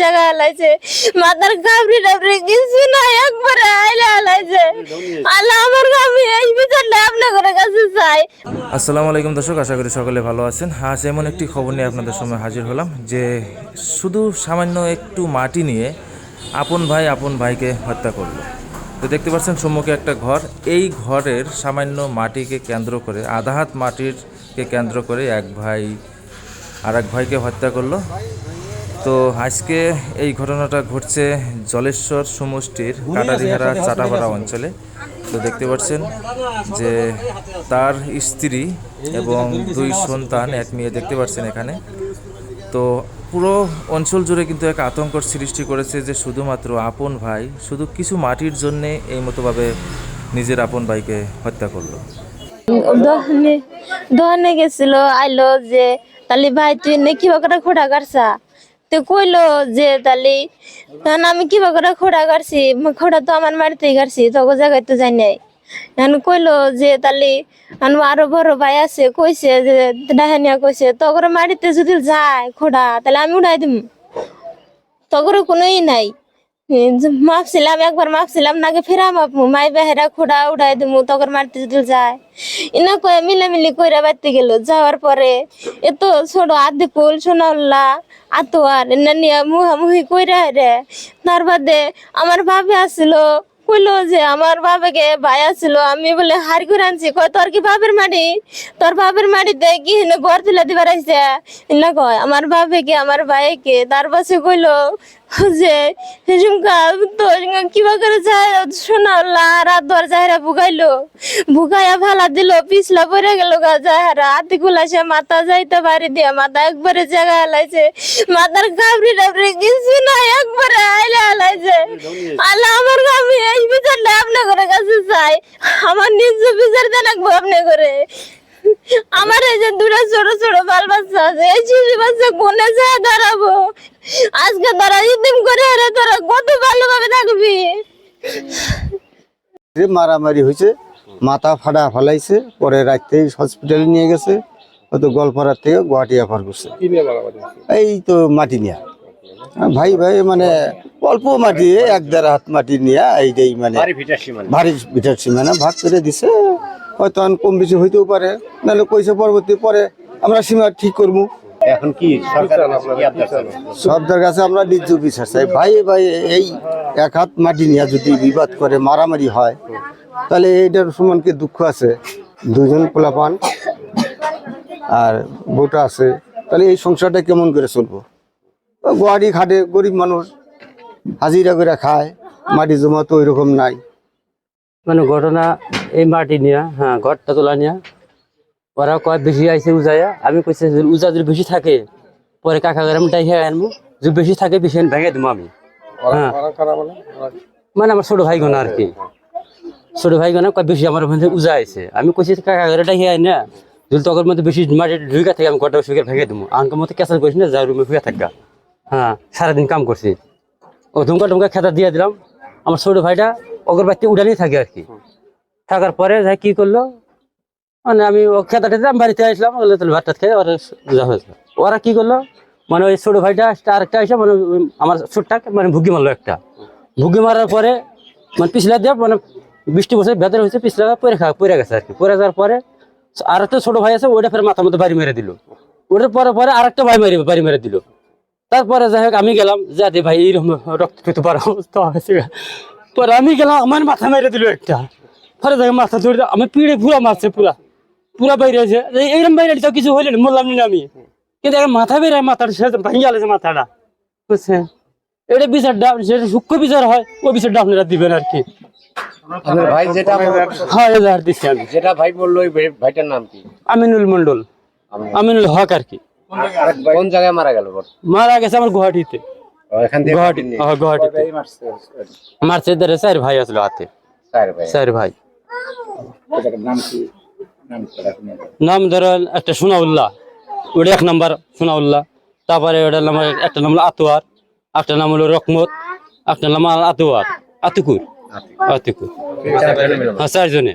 জায়গা হালাইছে মাথার কাবরি টাবরি কিছু না একবারে আইলে হালাইছে আল্লাহ আমার আমি কাছে চাই। আসসালামু আলাইকুম দর্শক, আশা করি সকলে ভালো আছেন। আজ এমন একটি খবর নিয়ে আপনাদের সামনে হাজির হলাম যে শুধু সামান্য একটু মাটি নিয়ে আপন ভাই আপন ভাইকে হত্যা করল। তো দেখতে পাচ্ছেন সম্মুখে একটা ঘর। এই ঘরের সামান্য মাটিকে কেন্দ্র করে আধা হাত মাটিরকে কেন্দ্র করে এক ভাই আর এক ভাইকে হত্যা করল। তো আজকে এই ঘটনাটা ঘটছে জলেশ্বর সমষ্টির কাটারিহারা চাটাপাড়া অঞ্চলে। তো দেখতে পাচ্ছেন যে তার স্ত্রী এবং দুই সন্তান এক মেয়ে দেখতে পাচ্ছেন এখানে। তো পুরো অঞ্চল জুড়ে কিন্তু এক আতঙ্কর সৃষ্টি করেছে যে শুধুমাত্র আপন ভাই শুধু কিছু মাটির জন্যে এই মতোভাবে নিজের আপন ভাইকে হত্যা করল। দোকানে গেছিল আইলো যে তালি ভাই তুই নে কিবা করে কাটছা? তো কইলো যে তালি তখন আমি কিবা করে খোড়া কাটছি খোড়া তো আমার বাড়িতেই কাটছি তোকে জায়গায় তো যাই নাই। এখন কইলো যে তালি আরও বড় ভাই আছে, কইছে যে, ডাহানিয়া কইছে, তগর মাটিতে যদি যায় খোড়া, তাহলে আমি উড়াই দিম। তগর কোনো ই নাই। মাপছিলাম একবার মাপছিলাম নাকি ফেরা মাপমু মাই বেহেরা খোড়া উড়াই দিমু, তখন মারতে যায়। ইনা কয়ে মিলামিলি কইরা বাড়তে গেল, যাওয়ার পরে এত ছোট আধে কুল সোনাউল্লা আতোয়ার এনা নিয়ে মুহামুহি কইরা রে, তার বাদে আমার ভাবে আসছিল কইলো যে আমার বাবাকে ভাই আসছিল আমি বলে হার করে আনছি, কয় তোর কি বাপের মাটি? তোর বাপের মাটিতে কি ঘর তুলে দিবার আইছে? না কয়, আমার বাবাকে আমার ভাইকে, তার পাশে কইলো যে ঝুমকা তো কিবা করে রাত ধর ভালা দিল পিছলা পড়ে গেল গা মাথা যাইতে পারি দিয়া মাথা একবারে জায়গা হালাইছে। মাথার কাবরি টাবরি কিছু না একবারে আইলে হালাইছে। আল্লাহ আমার আমি এই বিচারটা আপনার কাছে চাই। আমার নিজ বিচার দেন রাখব আপনি করে আমার এই যে দুটো ছোট ছোট বাল বাচ্চা আছে এই শিশু বাচ্চা কোনে যায় দাঁড়াবো? আজকে তারা ইদিম করে আরে তোরা কত ভালোভাবে থাকবি? মারামারি হয়েছে মাথা ফাটা ফালাইছে পরে রাত্রেই হসপিটালে নিয়ে গেছে হয়তো গোয়ালপাড়ার থেকে গুয়াহাটি অফার করছে। এই তো মাটি নিয়ে। ভাই ভাই মানে অল্প মাটি এক দেড় হাত মাটি নিয়ে এইটাই মানে ভারী ভিটার সীমানা ভাগ করে দিছে। হয়তো কম বেশি হইতেও পারে। নাহলে কইছে পরবর্তী পরে আমরা সীমা ঠিক করব। এখন কি সরকার কাছে আমরা নিজ বিচার চাই ভাই ভাই এই এক হাত মাটি নিয়ে যদি বিবাদ করে মারামারি হয় তাহলে এইটার সমান কি দুঃখ আছে? দুজন পোলাপান আর বউটা আছে তাহলে এই সংসারটা কেমন করে চলবো? গুয়াহাটি খাটে গরিব মানুষ হাজিরা করে খায় মাটি জমা তো ওইরকম নাই। মানে ঘটনা এই মাটি নিয়া হ্যাঁ ঘরটা তোলা নিয়া। ওরা কয় বেশি আইসে উজায়া? আমি কইছে উজা যদি বেশি থাকে পরে কাকা গরম ডাই হ্যাঁ আনব যদি বেশি থাকে বেশি ভেঙে দেবো আমি। হ্যাঁ। মানে আমার ছোট ভাই গোনা আর কি। ছোট ভাই গোনা কয় বেশি আমার মধ্যে উজা আইছে। আমি কইছি কাকা গরে ডাই হ্যাঁ না। যদি তখন মধ্যে বেশি মাটি ঢুকা থাকে আমি ঘরটা শুয়ে ভেঙে দেবো আনকার মতো ক্যাসার করিস না যা রুমে শুয়ে থাকা হ্যাঁ সারাদিন কাম করছি। ও ধুমকা টুমকা খেতা দিয়ে দিলাম। আমার ছোট ভাইটা ওগর বাড়িতে উড়ানি থাকে আর কি। থাকার পরে যাই কি করল? মানে আমি ও খেতাটা দিলাম বাড়িতে আসলাম তাহলে ভাতটা খেয়ে ওরা যা হয়েছে। ওরা কি করল? মানে ওই ছোট ভাইটা আরেকটা এসে মানে আমার ছোটটা মানে ভুগি মারলো একটা। ভুগি মারার পরে মানে পিছলা দিয়ে মানে বৃষ্টি বছর ভেতরে হয়েছে পিছলা পরে খা পরে গেছে আর কি। পরে যাওয়ার পরে আর একটা ছোট ভাই আছে ওইটা ফের মাথার মতো বাড়ি মেরে দিল। ওটার পরে পরে আরেকটা ভাই মেরে বাড়ি মেরে দিল। তারপরে যাই হোক আমি গেলাম যাতে ভাই এইরকম রক্ত পেতে পারা অবস্থা হয়েছে পরে আমি গেলাম আমার মাথা মেরে দিল একটা। পরে যাই মাথা ধরে দিয়ে আমি পিড়ে পুরা মারছে পুরা। পুরা বাইরে আছে। এই- এইরকম বাইরে তো কিছু হইলে না, মরলাম না আমি। কিন্তু মাথা বেড়ে মাথাটা সে ভাঙি গেছে মাথাটা। বুঝছেন? এটা বিচারটা যেটা সূক্ষ্ম বিচার হয় ওই বিচারটা আপনারা দিবেন আর কি। ভাই যেটা হ্যাঁ এই আর দিচ্ছি আমি। যেটা ভাই বলল ওই ভাইটার নাম কি? আমিনুল মন্ডল আমিনুল। হক আর কি। কোন জায়গায় মারা গেল মারা গেছে আমার গুয়াহাটিতে। গুয়াহাটি মাটি গুয়াহাটিতে মারছে ধরে চার ভাই আসলো হাতে। স্যার ভাই। নাম একটা সোনাউল্লাহ। ওটা এক নাম্বার সোনাউল্লাহ। তারপরে নাম একটা নাম হলো আতোয়ার। একটা নাম হলো রকমত। একটা নাম আতোয়ার। আতুকুর। আতুকুর। হ্যাঁ চারজনে।